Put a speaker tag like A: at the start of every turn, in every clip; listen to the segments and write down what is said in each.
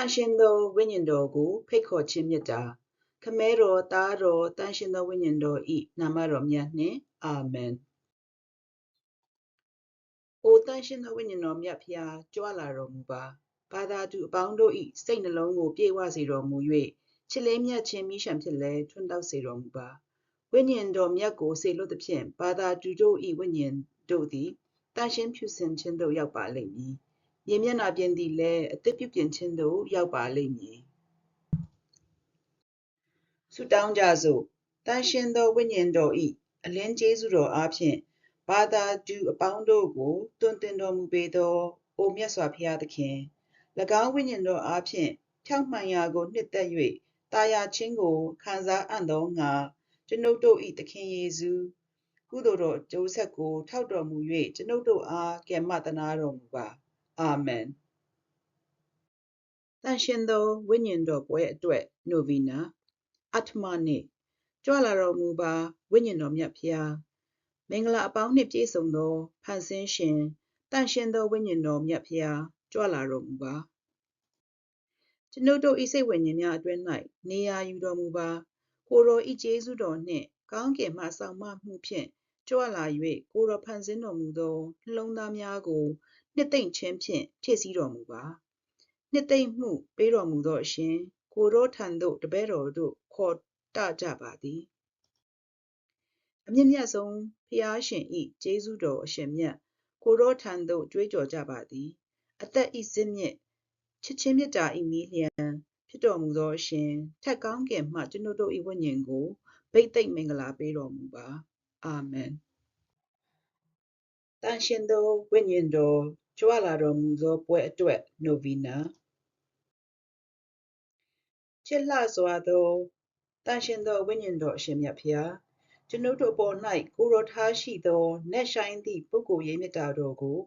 A: န်ရှင်သောဝိညာဉ်တော်ကိုဖိတ်ခေါ်ခြင်းမြတ်တာခမဲတော်သားတော်တန်ရှင်သောဝိညာဉ်တော်ဤနာမတော်မြတ်နှင့်အာမင်။အိုတန်ရှင်သောဝိညာဉ်တော်မြတ်ဖျားကြွလာတော်မူပါ။ဘာသာသူအပေါင်းတို့ဤစိတ်နှလုံးကိုပြေဝစေတော်မူ၍ချစ်လေးမြတ်ခြင်းမိရှံဖြစ်လဲထွန်းတောက်စေတော်မူပါ။ဝိညာဉ်တော်မြတ်ကိုစေလွတ်သဖြင့်ဘာသာသူတို့ဤဝိညာဉ်တို့သည်တန်ရှင်ဖြူစင်ခြင်းသို့ရောက်ပါလိမ့်မည်။ မြေမျက်နှာပြင်သည်လည်းအသက်ပြုပြင်ခြင်းသို့ရောက်ပါလိမ့်မည်။ဆုတောင်းကြစို့တန်ရှင်သောဝိညာဉ်တော်ဤအလင်းကျေးဇူးတော်အားဖြင့်ဘာသာတူအပေါင်းတို့ကိုတွင်တင်တော်မူပေသောအိုမြတ်စွာဘုရားသခင်၎င်းဝိညာဉ်တော်အားဖြင့်ဖြောင့်မှန်ရာကိုနှစ်သက်၍တာယာခြင်းကိုခံစားအံ့သောငါကျွန်ုပ်တို့ဤသခင်ယေရှုကုသိုလ်တော်ကျိုးဆက်ကိုထောက်တော်မူ၍ကျွန်ုပ်တို့အားကယ်မတနာတော်မူပါ အာမင်တန်ရှင်သောဝိညာဉ်တော်ပွဲအတွက်နိုဗီနာအထမနှင့်ကြွလာတော်မူပါဝိညာဉ်တော်မြတ်ဖျားမင်္ဂလာအပေါင်းနှင့်ပြည့်စုံသောဖန်ဆင်းရှင်တန်ရှင်သောဝိညာဉ်တော်မြတ်ဖျားကြွလာတော်မူပါကျွန်ုပ်တို့ဤစိတ်ဝိညာဉ်များအတွင်း၌နေရာယူတော်မူပါကိုရောဤကျေးဇူးတော်နှင့်ကောင်းကင်မှဆောင်မမှုဖြင့်ကြွလာ၍ကိုရောဖန်ဆင်းတော်မူသောနှလုံးသားများကို နှစ်သိမ့်ခြင်းဖြင့်ဖြည့်ဆည်းတော်မူပါနှစ်သိမ့်မှုပေးတော်မူသောအရှင်ကိုရောထံသို့တပည့်တော်တို့ခေါ်တကြပါသည်အမြင့်မြတ်ဆုံးဖျားရှင်ဤကျေးဇူးတော်အရှင်မြတ်ကိုရောထံသို့ကြွေးကြော်ကြပါသည်အသက်ဤစင်းမြင့်ချစ်ချင်းမြတ်တာဤမီလျံဖြစ်တော်မူသောအရှင်ထက်ကောင်းကင်မှကျွန်ုပ်တို့ဤဝိညာဉ်ကိုဗိတ်သိက်မင်္ဂလာပေးတော်မူပါအာမင်တန်ရှင်သောဝိညာဉ်တော် ကြွလာတော်မူသောပွဲအတွက်နိုဗီနာချစ်လှစွာသောတန်ရှင်သောဝိညာဉ်တော်အရှင်မြတ်ဖျားကျွန်ုပ်တို့ပေါ်၌ကိုရောထားရှိသောနက်ဆိုင်သည့်ပုဂ္ဂိုလ်ရေးမြတ်တာတော်ကို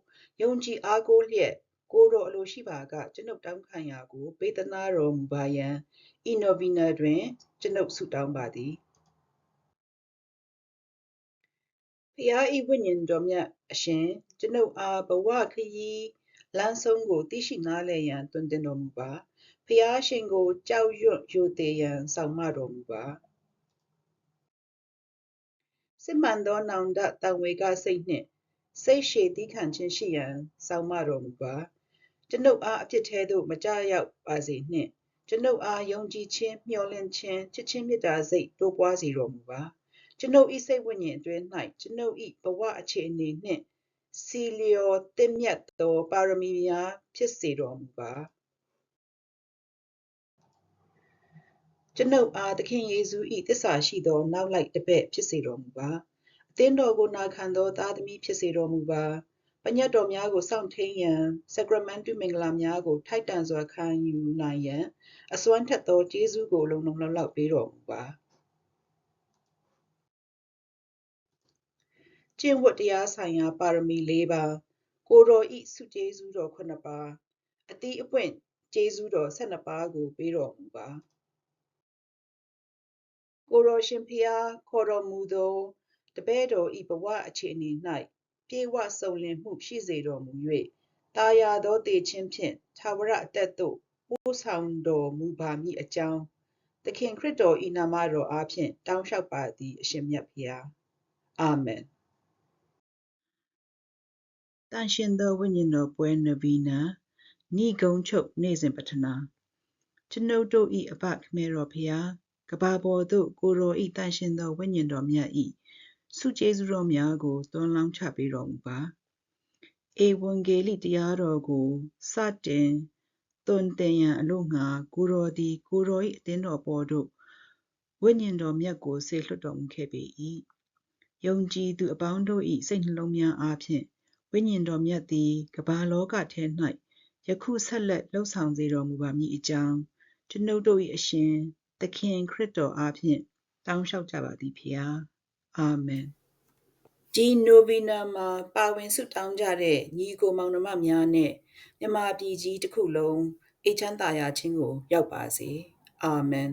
A: ယုံကြည်အားကိုးလျက်ကိုတော်အလိုရှိပါကကျွန်ုပ်တောင်းခံရာကိုပေးသနာတော်မူပါယံဤနိုဗီနာတွင် ကျွန်ုပ်ဆုတောင်းပါသည် ဖျားဤဝိညာဉ်တော်မြတ်အရှင်ကျွန်ုပ်အားဘဝခရီးလမ်းဆုံးကိုသိရှိနားလည်ရန်တွင်တင်တော်မူပါဖျားရှင်ကိုကြောက်ရွံ့ယိုသေးရန်ဆောင်မတော်မူပါစစ်မှန်သောနောင်တတံဝေကစိတ်နှင့်စိတ်ရှည်သီးခံခြင်းရှိရန်ဆောင်မတော်မူပါကျွန်ုပ်အားအဖြစ်သေးသို့မကြရောက်ပါစေနှင့်ကျွန်ုပ်အားယုံကြည်ခြင်းမျှော်လင့်ခြင်းချစ်ချင်းမေတ္တာစိတ်တိုးပွားစေတော်မူပါ ကျွန်ုပ်ဤစိတ်ဝိညာဉ်အတွင်း၌ကျွန်ုပ်ဤဘဝအခြေအနေနှင့်စီလျော်တင့်မြတ်သောပါရမီများဖြစ်စေတော်မူပါကျွန်ုပ်အားသခင်ယေရှု၏သစ္စာရှိသောနောက်လိုက်တပည့်ဖြစ်စေတော်မူပါအသင်းတော်ကိုနာခံသောသားသမီးဖြစ်စေတော်မူပါပညတ်တော်များကိုစောင့်ထိန်ရန်ဆက်ကရမန်တုမင်္ဂလာများကိုထိုက်တန်စွာခံယူနိုင်ရန်အစွမ်းထက်သောကျေးဇူးကိုလုံလုံလောက်လောက်ပေးတော်မူပါ ကျင့်ဝတ်တရားဆိုင်ရာပါရမီ၄ပါးကိုတော်ဤစုကျေးဇူးတော်9ပါးအတိအပွင့်ကျေးဇူးတော်12ပါးကိုပေးတော်မူပါကိုရောရှင်ဖျားခေါ်တော်မူသောတပည့်တော်ဤဘဝအခြေအနေ၌ပြေဝစုံလင်မှုရှိစေတော်မူ၍တာယာသောတေခြင်းဖြင့်သာဝရအသက်သို့ပို့ဆောင်တော်မူပါမည်အကြောင်းသခင်ခရစ်တော်ဤနာမတော်အားဖြင့်တောင်းလျှောက်ပါသည်အရှင်မြတ်ဖျားအာမင် တန်ရှင်သောဝိညာဉ်တော်ပွဲနဗီနာဏိဂုံချုပ်နေ့စဉ်ပထနာကျွန်ုပ်တို့ဤအဘခမေတော်ဖျားကဘာပေါ်သို့ကိုရောဤတန်ရှင်သောဝိညာဉ်တော်မြတ်ဤဆုကျေးဇူးတော်များကိုသွန်လောင်းချပေးတော်မူပါဧဝံဂေလိတရားတော်ကိုစတင်သွန်သင်ရန်အလို့ငါကိုရောသည်ကိုရော၏အသင်းတော်ပေါ်သို့ဝိညာဉ်တော်မြတ်ကိုဆေလွတ်တော်မူခဲ့ပေ၏ယုံကြည်သူအပေါင်းတို့၏စိတ်နှလုံးများအားဖြင့် ဝိညာဉ်တော်မြတ်သည်ကမ္ဘာလောကထဲ၌ယခုဆက်လက်လှုပ်ဆောင်စေတော်မူပါမည်အကြောင်းကျွန်ုပ်တို့၏အရှင်သခင်ခရစ်တော်အားဖြင့်တောင်းလျှောက်ကြပါသည်ဖျားအာမင်ဒီနိုဗီနာမှာပါဝင်ဆုတောင်းကြတဲ့ညီကိုမောင်နှမများနဲ့မြမပြည်ကြီးတစ်ခုလုံးအေချမ်းသာယာခြင်းကိုရောက်ပါစေအာမင်